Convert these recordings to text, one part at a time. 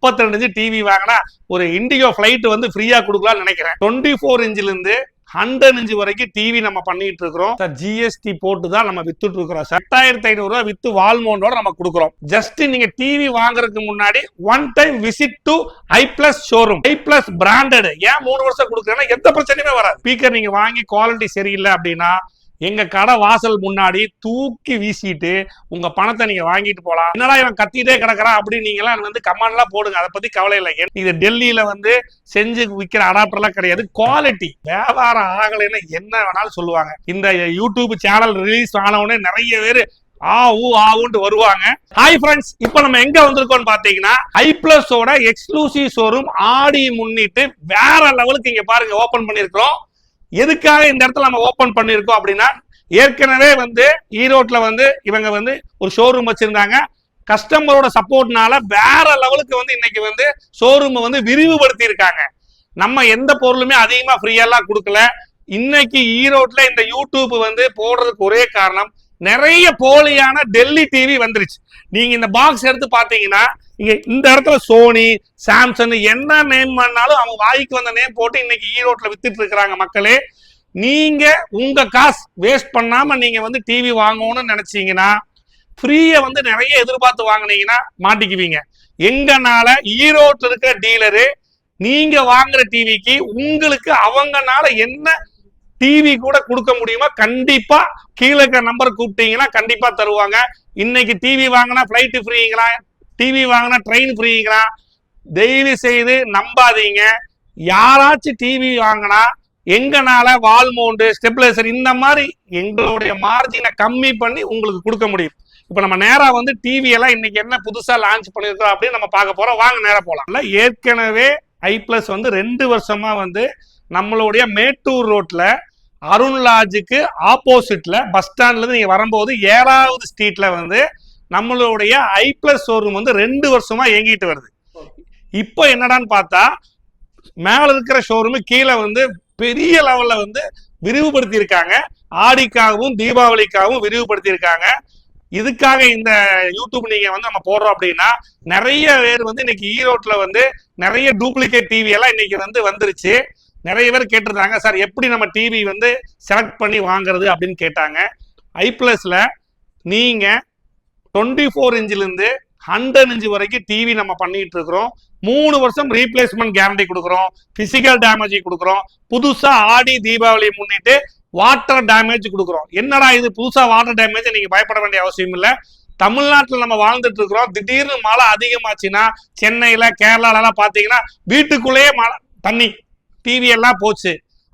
முப்பத்தி ரெண்டு inch TV வாங்கினா ஒரு இண்டிகோ ஃபிளைட் வந்து ஃப்ரீயா கொடுக்கலாம்னு நினைக்கிறேன். டுவெண்ட்டி ஃபோர் இன்ச்ல இருந்து ஹண்ட்ரட் இன்ச் வரைக்கும் டிவி நம்ம பண்ணிட்டு இருக்கிறோம். சார் ஜிஎஸ்டி போட்டு தான் நம்ம வித்துட்டு இருக்கிறோம் சார். எட்டாயிரத்தி ஐநூறு ரூபாய் வித்து வால்மோண்டோட நம்ம கொடுக்குறோம். ஜஸ்ட் நீங்க டிவி வாங்குறதுக்கு முன்னாடி one time visit to I plus showroom I plus branded ஏன் மூணு வருஷம் கொடுக்குறேன்னா எந்த பிரச்சனையுமே வராது. ஸ்பீக்கர் நீங்க வாங்கி குவாலிட்டி சரியில்லை அப்படின்னா எங்க கடை வாசல் முன்னாடி தூக்கி வீசிட்டு உங்க பணத்தை நீங்க வாங்கிட்டு போலாம். என்னடா இவன் கத்திட்டே கிடக்குறான் அப்படின்னு நீங்க எல்லாம் வந்து கமெண்ட் போடுங்க. அதை பத்தி கவலை இல்லை. இது டெல்லியில வந்து செஞ்சு விற்கிற அடாப்டர்லாம் கிடையாது. குவாலிட்டி வியாபாரம் ஆகலைன்னா என்ன வேணாலும் சொல்லுவாங்க. இந்த யூடியூப் சேனல் ரிலீஸ் ஆனவுடனே நிறைய பேர் ஆ ஊ ஆவுன்ட்டு வருவாங்க. ஹாய் ஃப்ரெண்ட்ஸ் இப்போ நம்ம எங்க வந்திருக்கோம்னு பாத்தீங்கன்னா ஐ பிளஸோட எக்ஸ்க்ளூசிவ் ஷோரூம் ஆடி முன்னிட்டு வேற லெவலுக்கு இங்க பாருங்க ஓபன் பண்ணிருக்கிறோம் எதுக்காக இந்த இடத்துல நம்ம ஓபன் பண்ணிருக்கோம் அப்படின்னா ஏற்கனவே வந்து ஈரோட்ல வந்து இவங்க வந்து ஒரு ஷோரூம் வச்சிருந்தாங்க. கஸ்டமரோட சப்போர்ட்னால வேற லெவலுக்கு வந்து இன்னைக்கு வந்து ஷோரூம் வந்து விரிவுபடுத்தி இருக்காங்க நம்ம எந்த பொருளுமே அதிகமா ஃப்ரீயெல்லாம் கொடுக்கல. இன்னைக்கு ஈரோட்ல இந்த யூடியூப் வந்து போடுறதுக்கு ஒரே காரணம் நிறைய போலியான டெல்லி டிவி வந்துருச்சு. நீங்க இந்த பாக்ஸ் எடுத்து பாத்தீங்கன்னா இங்க இந்த இடத்துல சோனி சாம்சங் என்ன நேம் பண்ணாலும் அவங்க வாய்க்கு வந்த நேம் போட்டு இன்னைக்கு ஈரோட்ல வித்துட்டு இருக்கிறாங்க மக்களே. நீங்க உங்க காசு வேஸ்ட் பண்ணாம நீங்க வந்து டிவி வாங்கணும்னு நினைச்சீங்கன்னா ஃப்ரீயை வந்து நிறைய எதிர்பார்த்து வாங்குனீங்கன்னா மாட்டிக்குவீங்க. எங்கனால ஈரோட்டில் இருக்கிற டீலரு நீங்க வாங்குற டிவிக்கு உங்களுக்கு அவங்கனால என்ன டிவி கூட கொடுக்க முடியுமா? கண்டிப்பா கீழே இருக்கிற நம்பர் கூப்பிட்டீங்கன்னா கண்டிப்பா தருவாங்க. இன்னைக்கு டிவி வாங்கினா ஃபிளைட் ஃப்ரீங்களா டிவி வாங்கினா ட்ரெயின் ஃப்ரீங்களா தயவு செய்து நம்பாதீங்க. யாராச்சும் டிவி வாங்கினா எங்கனால வால்மவுண்ட் ஸ்டெப்லைசர் இந்த மாதிரி எங்களுடைய மார்ஜினை கம்மி பண்ணி உங்களுக்கு கொடுக்க முடியும். இப்போ நம்ம நேரா வந்து டிவி எல்லாம் இன்னைக்கு என்ன புதுசா லான்ச் பண்ணிருக்கோம் அப்படின்னு நம்ம பார்க்க போறோம். வாங்க நேராக போலாம். இல்ல ஏற்கனவே ஐ பிளஸ் வந்து ரெண்டு வருஷமா வந்து நம்மளுடைய மேட்டூர் ரோட்ல அருண் லாட்ஜுக்கு ஆப்போசிட்ல பஸ் ஸ்டாண்ட்ல இருந்து நீங்க வரும்போது ஏழாவது ஸ்ட்ரீட்ல வந்து நம்மளுடைய ஐ பிளஸ் ஷோரூம் வந்து ரெண்டு வருஷமா இயங்கிட்டு வருது. இப்போ என்னடான்னு பார்த்தா மேல இருக்கிற ஷோரூம் கீழே வந்து பெரிய லெவல்ல வந்து விரிவுபடுத்தி இருக்காங்க ஆடிக்காகவும் தீபாவளிக்காகவும் விரிவுபடுத்தி இருக்காங்க இதுக்காக இந்த யூடியூப் நீங்க வந்து நம்ம போடுறோம் அப்படின்னா நிறைய பேர் வந்து இன்னைக்கு ஈரோட்ல வந்து நிறைய டூப்ளிகேட் டிவி எல்லாம் இன்னைக்கு வந்து வந்துருச்சு. நிறைய பேர் கேட்டிருந்தாங்க சார் எப்படி நம்ம டிவி வந்து செலக்ட் பண்ணி வாங்குறது? அப்படின்னு கேட்டாங்க. ஐ ப்ளஸில் நீங்கள் டுவெண்ட்டி ஃபோர் இன்ச்சிலேருந்து ஹண்ட்ரட் இன்ச் வரைக்கும் டிவி நம்ம பண்ணிட்டு இருக்கிறோம். மூணு வருஷம் ரீப்ளேஸ்மெண்ட் கேரண்டி கொடுக்குறோம். ஃபிசிக்கல் டேமேஜ் கொடுக்குறோம். புதுசாக ஆடி தீபாவளி முன்னிட்டு வாட்டர் டேமேஜ் கொடுக்குறோம். என்னடா இது? புதுசாக வாட்டர் டேமேஜ் நீங்கள் பயப்பட வேண்டிய அவசியம் இல்லை. தமிழ்நாட்டில் நம்ம வாழ்ந்துட்டு இருக்கிறோம். திடீர்னு மழை அதிகமாச்சுன்னா சென்னையில் கேரளாலலாம் பார்த்தீங்கன்னா வீட்டுக்குள்ளேயே மழை தண்ணி. டிவி எல்லாம் போச்சு.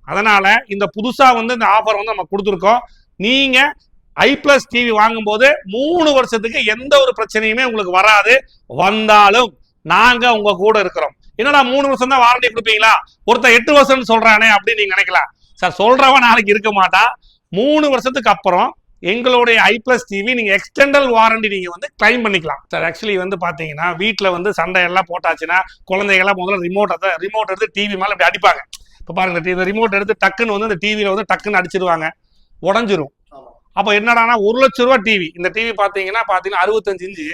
அதனால இந்த புதுசா வந்து இந்த ஆஃபர் வந்து நம்ம கொடுத்துருக்கோம். நீங்க ஐ பிளஸ் டிவி வாங்கும்போது மூணு வருஷத்துக்கு எந்த ஒரு பிரச்சனையுமே உங்களுக்கு வராது. வந்தாலும் நாங்க உங்க கூட இருக்கிறோம். என்னடா மூணு வருஷம் தான் வாரண்டி கொடுப்பீங்களா? ஒருத்தர் எட்டு வருஷம்னு சொல்றானே அப்படின்னு நீங்க நினைக்கலாம். சார் சொல்றவன் நாளைக்கு இருக்க மாட்டான். மூணு வருஷத்துக்கு அப்புறம் எங்களுடைய ஐ பிளஸ் டிவி நீங்க எக்ஸ்டெண்டல் வாரண்டி நீங்க வந்து கிளைம் பண்ணிக்கலாம். சார் ஆக்சுவலி வந்து பாத்தீங்கன்னா வீட்டுல வந்து சண்டை எல்லாம் போட்டாச்சுன்னா குழந்தைகள்லாம் முதல்ல ரிமோட் ரிமோட் எடுத்து டிவி மேல இப்படி அடிப்பாங்க. இப்போ பாருங்க இந்த ரிமோட் எடுத்து டக்குன்னு வந்து இந்த டிவியில வந்து டக்குன்னு அடிச்சிருவாங்க. உடஞ்சிரும். அப்போ என்னடானா ஒரு லட்ச ரூபா டிவி இந்த டிவி பார்த்தீங்கன்னா பார்த்தீங்கன்னா அறுபத்தஞ்சு இன்ச்சு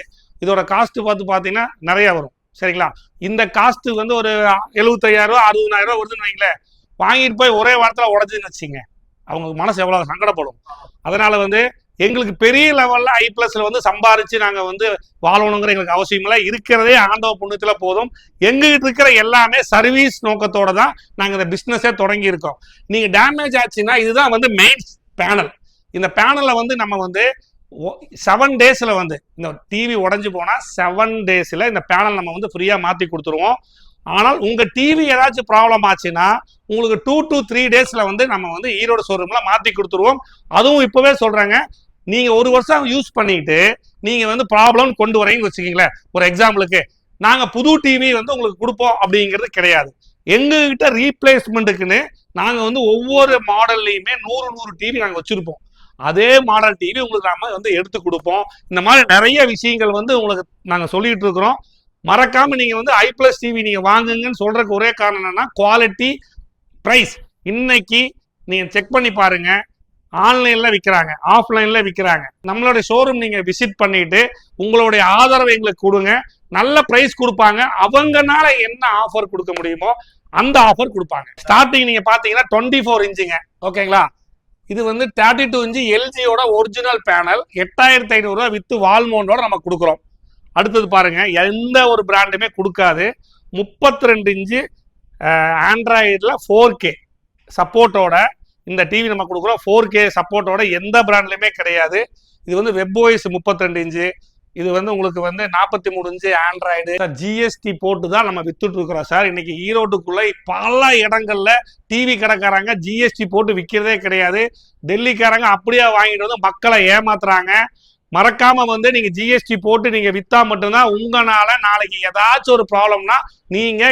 இதோட காஸ்ட் பார்த்து பார்த்தீங்கன்னா நிறைய வரும். சரிங்களா? இந்த காஸ்ட் வந்து ஒரு எழுபத்தையாயிரம் ரூபா அறுபதாயிரம் ரூபா வருதுன்னு வைங்களேன். வாங்கிட்டு போய் ஒரே வாரத்தில் உடஞ்சுன்னு வச்சுங்க அவங்க மனசு எவ்வளோ சங்கடப்படும். அதனால வந்து எங்களுக்கு பெரிய லெவல்ல ஐ பிளஸ்ல வந்து சம்பாரிச்சு நாங்க வந்து வாழணுங்கிற எங்களுக்கு அவசியம் இல்லை. இருக்கிறதே ஆண்டவ புண்ணியத்துல போதும். எங்ககிட்ட இருக்கிற எல்லாமே சர்வீஸ் நோக்கத்தோட தான் நாங்க இந்த பிசினஸே தொடங்கி இருக்கோம். நீங்க டேமேஜ் ஆச்சுன்னா இதுதான் வந்து மெயின் பேனல் இந்த பேனல்ல வந்து நம்ம வந்து செவன் டேஸ்ல வந்து இந்த டிவி உடஞ்சு போனா செவன் டேஸ்ல இந்த பேனல் நம்ம வந்து ஃப்ரீயா மாத்தி கொடுத்துருவோம். ஆனால் உங்கள் டிவி ஏதாச்சும் ப்ராப்ளம் ஆச்சுன்னா உங்களுக்கு டூ டு த்ரீ டேஸில் வந்து நம்ம வந்து ஈரோடு ஷோரூமில் மாற்றி கொடுத்துருவோம். அதுவும் இப்போவே சொல்கிறாங்க நீங்கள் ஒரு வருஷம் யூஸ் பண்ணிட்டு நீங்கள் வந்து ப்ராப்ளம் கொண்டு வரீங்கன்னு வச்சுக்கிங்களேன். ஒரு எக்ஸாம்பிளுக்கு நாங்கள் புது டிவி வந்து உங்களுக்கு கொடுப்போம் அப்படிங்கிறது கிடையாது. எங்ககிட்ட ரீப்ளேஸ்மெண்ட்டுக்குன்னு நாங்கள் வந்து ஒவ்வொரு மாடல்லையுமே நூறு நூறு டிவி நாங்கள் வச்சுருப்போம். அதே மாடல் டிவி உங்களுக்கு நாம வந்து எடுத்து கொடுப்போம். இந்த மாதிரி நிறைய விஷயங்கள் வந்து உங்களுக்கு நாங்கள் சொல்லிட்டு இருக்கிறோம். மறக்காம நீங்க வந்து ஐ பிளஸ் டிவி நீங்க வாங்குங்கன்னு சொல்றதுக்கு ஒரே காரணம் என்னன்னா குவாலிட்டி ப்ரைஸ் இன்னைக்கு நீங்க செக் பண்ணி பாருங்க. ஆன்லைன்ல விற்கிறாங்க ஆஃப்லைன்ல விற்கிறாங்க நம்மளுடைய ஷோரூம் நீங்க விசிட் பண்ணிட்டு உங்களுடைய ஆதரவை எங்களுக்கு கொடுங்க. நல்ல பிரைஸ் கொடுப்பாங்க. அவங்கனால என்ன ஆஃபர் கொடுக்க முடியுமோ அந்த ஆஃபர் கொடுப்பாங்க. ஸ்டார்டிங் நீங்க பாத்தீங்கன்னா டுவெண்ட்டி ஃபோர் இன்ச்சுங்க. ஓகேங்களா? இது வந்து தேர்ட்டி டூ இன்ச்சு எல்ஜியோட ஒரிஜினல் பேனல் எட்டாயிரத்தி ஐநூறுரூவா வித்து வால்மோண்டோட நம்ம கொடுக்குறோம். அடுத்தது பாருங்க எந்த ஒரு பிராண்டுமே கொடுக்காது. முப்பத்தி ரெண்டு இன்ச்சு ஆண்ட்ராய்டில் ஃபோர் கே சப்போர்ட்டோட இந்த டிவி நம்ம கொடுக்குறோம். ஃபோர் கே சப்போர்ட்டோட எந்த பிராண்ட்லையுமே கிடையாது. இது வந்து வெப்ஓஎஸ் முப்பத்தி ரெண்டு இன்ச்சு இது வந்து உங்களுக்கு வந்து நாற்பத்தி மூணு இன்ச்சு ஆண்ட்ராய்டு. ஜிஎஸ்டி போட்டு தான் நம்ம வித்துட்டு இருக்கிறோம் சார். இன்னைக்கு ஈரோட்டுக்குள்ள பல இடங்கள்ல டிவி கடைக்காரங்க ஜிஎஸ்டி போட்டு விற்கிறதே கிடையாது. டெல்லிக்காரங்க அப்படியே வாங்கிட்டு வந்து மக்களை ஏமாத்துறாங்க. மறக்காம வந்து நீங்க ஜிஎஸ்டி போட்டு நீங்க வித்தா மட்டும்தான் உங்களால நாளைக்கு ஏதாச்சும் ஒரு ப்ராப்ளம்னா நீங்க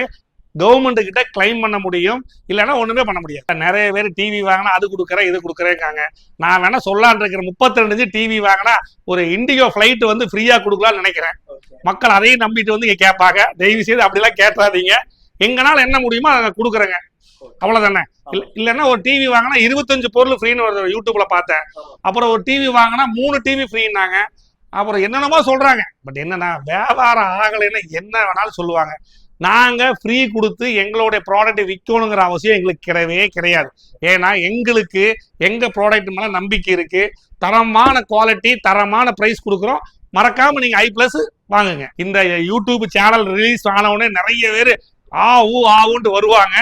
கவர்மெண்ட் கிட்ட கிளைம் பண்ண முடியும். இல்லைன்னா ஒண்ணுமே பண்ண முடியாது. நிறைய பேர் டிவி வாங்கினா அது கொடுக்குறேன் இது கொடுக்குறேங்காங்க நான் வேணா சொல்லான் இருக்கிற முப்பத்தி ரெண்டு டிவி வாங்கினா ஒரு இண்டிகோ ஃபிளைட் வந்து ஃப்ரீயா கொடுக்கலாம்னு நினைக்கிறேன். மக்கள் அதையும் நம்பிட்டு வந்து இங்க கேட்பாங்க. தயவு செய்து அப்படிலாம் கேட்காதீங்க. எங்கனால என்ன முடியுமோ அதை கொடுக்குறேங்க. அவ்வளவுதானே? இல்ல இல்லைன்னா ஒரு டிவி வாங்கினா இருபத்தஞ்சு பொருள் ஃப்ரீன்னு ஒரு யூடியூப்ல பார்த்தேன். அப்புறம் ஒரு டிவி வாங்கினா மூணு டிவி ஃப்ரீன்னாங்க அப்புறம் என்னென்னமோ சொல்றாங்க. பட் என்னன்னா வியாபாரம் ஆகலைன்னா என்ன வேணாலும் சொல்லுவாங்க. நாங்க ஃப்ரீ கொடுத்து எங்களுடைய ப்ராடக்ட் விற்கணுங்கிற அவசியம் எங்களுக்கு கிடையவே கிடையாது. ஏன்னா எங்களுக்கு எங்க ப்ராடக்ட் மேல நம்பிக்கை இருக்கு. தரமான குவாலிட்டி தரமான பிரைஸ் கொடுக்குறோம். மறக்காம நீங்க ஐ பிளஸ் வாங்குங்க. இந்த யூடியூப் சேனல் ரிலீஸ் ஆன உடனே நிறைய பேர் ஆ ஊ ஆவுன்ட்டு வருவாங்க.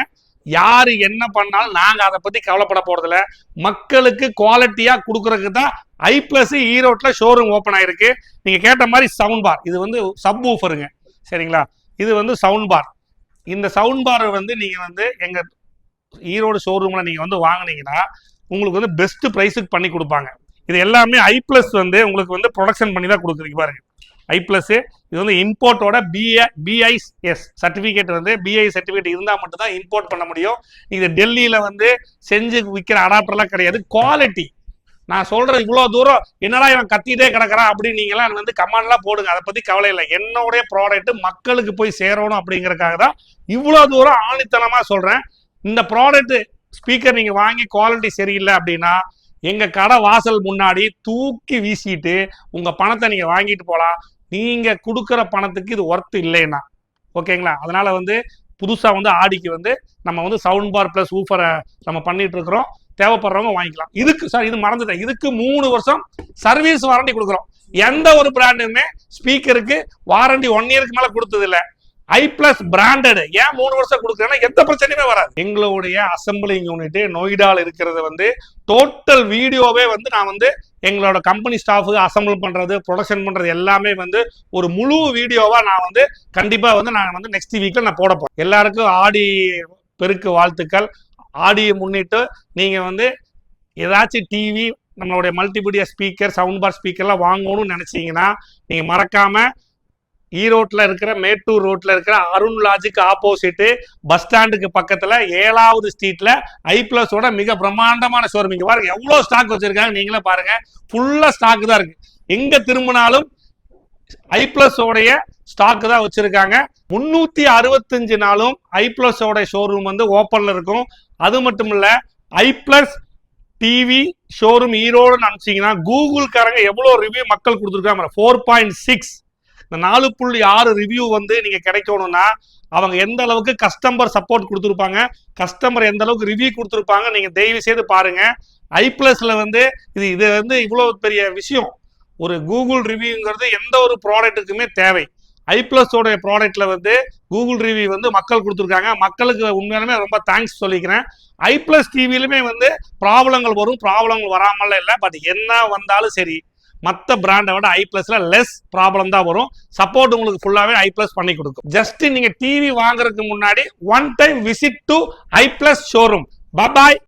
யாரு என்ன பண்ணாலும் நாங்க அதை பத்தி கவலைப்பட போறதில்ல. மக்களுக்கு குவாலிட்டியா கொடுக்கறதுக்கு தான் ஐ பிளஸ் ஈரோட்ல ஷோரூம் ஓப்பன் ஆயிருக்கு. நீங்க கேட்ட மாதிரி சவுண்ட் பார் இது வந்து சப் ஊஃபருங்க சரிங்களா? இது வந்து சவுண்ட் பார் இந்த சவுண்ட் பார் வந்து நீங்க வந்து எங்க e ஈரோடு ஷோரூம்ல நீங்க வந்து வாங்கினீங்கன்னா உங்களுக்கு வந்து பெஸ்ட் ப்ரைஸுக்கு பண்ணி கொடுப்பாங்க. இது எல்லாமே ஐ பிளஸ் வந்து உங்களுக்கு வந்து ப்ரொடக்ஷன் பண்ணி தான் கொடுக்குறீங்க பாருங்க. ஐ பிளஸ் இது வந்து இம்போர்ட்டோட பிஏ பிஐஎஸ் சர்டிஃபிகேட் வந்து பிஐ சர்டிஃபிகேட் இருந்தால் மட்டும்தான் இம்போர்ட் பண்ண முடியும். இது டெல்லியில் வந்து செஞ்சு விற்கிற அடாப்டர்லாம் கிடையாது. குவாலிட்டி நான் சொல்கிறேன் இவ்வளோ தூரம். என்னடா இவன் கத்திட்டே கிடக்கிறான் அப்படின்னு நீங்களாம் வந்து கமெண்ட்லாம் போடுங்க. அதை பற்றி கவலை இல்லை. என்னுடைய ப்ராடக்ட் மக்களுக்கு போய் சேரணும் அப்படிங்கிறக்காக தான் இவ்வளோ தூரம் ஆணித்தனமாக சொல்கிறேன் இந்த ப்ராடக்ட் ஸ்பீக்கர் நீங்கள் வாங்கி குவாலிட்டி சரியில்லை அப்படின்னா எங்கள் கடை வாசல் முன்னாடி தூக்கி வீசிட்டு உங்கள் பணத்தை நீங்கள் வாங்கிட்டு போகலாம். நீங்க கொடுக்குற பணத்துக்கு இது ஒர்த்து இல்லைன்னா. ஓகேங்களா? அதனால வந்து புதுசாக வந்து ஆடிக்கு வந்து நம்ம வந்து சவுண்ட் பார் ப்ளஸ் ஊஃபரை நம்ம பண்ணிட்டு இருக்கிறோம் தேவைப்படுறவங்க வாங்கிக்கலாம். இதுக்கு சார் இது மறந்துட்டேன். இதுக்கு மூணு வருஷம் சர்வீஸ் வாரண்டி கொடுக்குறோம். எந்த ஒரு பிராண்டுமே ஸ்பீக்கருக்கு வாரண்டி ஒன் இயருக்கு மேலே கொடுத்தது இல்லை ஐ பிளஸ் பிராண்டடு ஏன் மூணு வருஷம் கொடுக்குறேன்னா எந்த பிரச்சனையுமே வராது. எங்களுடைய அசம்பிளிங் யூனிட்டு நொய்டால் இருக்கிறது வந்து டோட்டல் வீடியோவே வந்து நான் வந்து எங்களோட கம்பெனி ஸ்டாஃபு அசம்பிள் பண்ணுறது ப்ரொடக்ஷன் பண்ணுறது எல்லாமே வந்து ஒரு முழு வீடியோவாக நான் வந்து கண்டிப்பாக வந்து நான் வந்து நெக்ஸ்ட் வீக்கில் நான் போட போறேன். எல்லாருக்கும் ஆடி பெருக்கு வாழ்த்துக்கள். ஆடியை முன்னிட்டு நீங்கள் வந்து ஏதாச்சும் டிவி நம்மளுடைய மல்டிமீடியா ஸ்பீக்கர் சவுண்ட் பார் ஸ்பீக்கர்லாம் வாங்கணும்னு நினச்சிங்கன்னா நீங்கள் மறக்காமல் ஈரோட்ல இருக்கிற மேட்டூர் ரோட்ல இருக்கிற அருண் லாஜுக்கு ஆப்போசிட் பஸ் ஸ்டாண்டுக்கு பக்கத்துல ஏழாவது ஸ்ட்ரீட்ல ஐ பிளஸோட மிக பிரம்மாண்டமான ஷோரூம் இங்க பாருங்க எவ்வளவு ஸ்டாக் வச்சிருக்காங்க நீங்களே பாருங்க. ஃபுல்லா ஸ்டாக் தான் இருக்கு. எங்க திரும்பினாலும் ஐ ப்ளஸோடைய ஸ்டாக்கு ஸ்டாக் தான் வச்சிருக்காங்க. முன்னூத்தி அறுபத்தஞ்சு நாளும் ஐ ப்ளஸோடைய ஷோரூம் வந்து ஓப்பன்ல இருக்கும். அது மட்டும் இல்ல ஐ பிளஸ் டிவி ஷோரூம் ஈரோடுன்னு அனுப்பிச்சிங்கன்னா கூகுள்காரங்க எவ்வளோ ரிவ்யூ மக்கள் கொடுத்துருக்காங்க ஃபோர் பாயிண்ட் சிக்ஸ் இந்த நாலு புள்ளி ஆறு ரிவ்யூ வந்து நீங்க கிடைக்கணும்னா அவங்க எந்த அளவுக்கு கஸ்டமர் சப்போர்ட் கொடுத்துருப்பாங்க கஸ்டமர் எந்த அளவுக்கு ரிவ்யூ கொடுத்துருப்பாங்க நீங்க தயவு செய்து பாருங்க. ஐ பிளஸ்ல வந்து இது இது வந்து இவ்வளவு பெரிய விஷயம். ஒரு கூகுள் ரிவ்யூங்கிறது எந்த ஒரு ப்ராடக்ட்டுக்குமே தேவை. ஐ பிளஸோடைய ப்ராடக்ட்ல வந்து கூகுள் ரிவ்யூ வந்து மக்கள் கொடுத்துருக்காங்க. மக்களுக்கு உண்மையாலுமே ரொம்ப தேங்க்ஸ் சொல்லிக்கிறேன். ஐ பிளஸ் டிவிலுமே வந்து ப்ராப்ளங்கள் வரும் ப்ராப்ளங்கள் வராமல் இல்லை பட் என்ன வந்தாலும் சரி மற்ற பிராண்டை விட ஐ பிளஸ்ல லெஸ் ப்ராப்ளம் தான் வரும். சப்போர்ட் உங்களுக்கு ஃபுல்லாகவே ஐ பிளஸ் பண்ணி கொடுக்கும். ஜஸ்ட் நீங்க டிவி வாங்குறதுக்கு முன்னாடி one time visit to I plus showroom bye bye